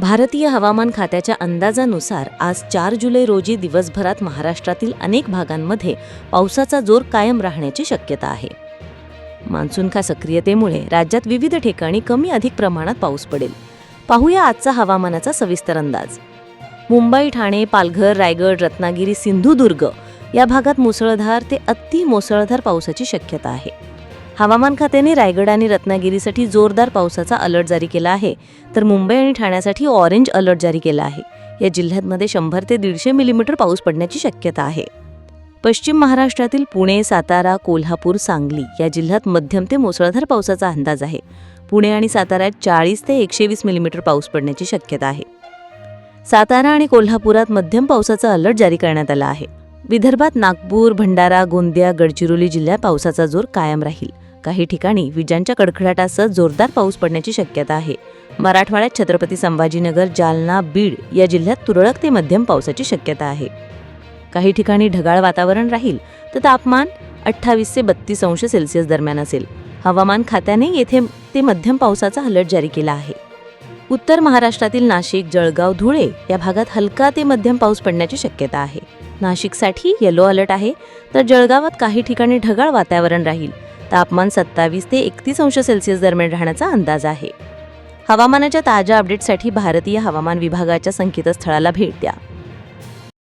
भारतीय हवामान खात्याच्या अंदाजानुसार आज चार जुलै रोजी दिवसभरात महाराष्ट्रातील अनेक भागांमध्ये पावसाचा जोर कायम राहण्याची शक्यता आहे. मान्सूनका सक्रियतेमुळे राज्यात विविध ठिकाणी कमी अधिक प्रमाणात पाऊस पडेल. पाहूया आजचा हवामानाचा सविस्तर अंदाज. मुंबई ठाणे पालघर रायगड रत्नागिरी सिंधुदुर्ग या भागात मुसळधार ते अति मुसळधार पावसाची शक्यता आहे. हवामान खात्याने रायगड आणि रत्नागिरीसाठी जोरदार पावसाचा अलर्ट जारी केला आहे. तर मुंबई आणि ठाण्यासाठी ऑरेंज अलर्ट जारी केला आहे. या जिल्ह्यांमध्ये शंभर ते दीडशे मिलीमीटर पाऊस पडण्याची शक्यता आहे. पश्चिम महाराष्ट्रातील पुणे सातारा कोल्हापूर सांगली या जिल्ह्यात मध्यम ते मुसळधार पावसाचा अंदाज आहे. पुणे आणि साताऱ्यात चाळीस ते एकशे वीस मिलीमीटर पाऊस पडण्याची शक्यता आहे. सातारा आणि कोल्हापुरात मध्यम पावसाचा अलर्ट जारी करण्यात आला आहे. विदर्भात नागपूर भंडारा गोंदिया गडचिरोली जिल्ह्यात पावसाचा जोर कायम राहील. काही ठिकाणी विजांच्या कडकडाटासह जोरदार पाऊस पडण्याची शक्यता आहे. मराठवाड्यात छत्रपती संभाजीनगर जालना बीड या जिल्ह्यात तुरळक ते मध्यम पावसाची शक्यता आहे. काही ठिकाणी ढगाळ वातावरण राहील तर तापमान अठ्ठावीस ते बत्तीस अंश सेल्सिअस दरम्यान असेल. हवामान खात्याने येथे ते मध्यम पावसाचा अलर्ट जारी केला आहे. उत्तर महाराष्ट्रातील नाशिक जळगाव धुळे या भागात हलका ते मध्यम पाऊस पडण्याची शक्यता आहे. नाशिकसाठी येलो अलर्ट आहे तर जळगावात काही ठिकाणी ढगाळ वातावरण राहील तापमान सत्तावीस ते एकतीस अंश सेल्सिअस दरम्यान राहण्याचा अंदाज आहे. हवामानाच्या ताज्या अपडेटसाठी भारतीय हवामान विभागाच्या संकेतस्थळाला भेट द्या.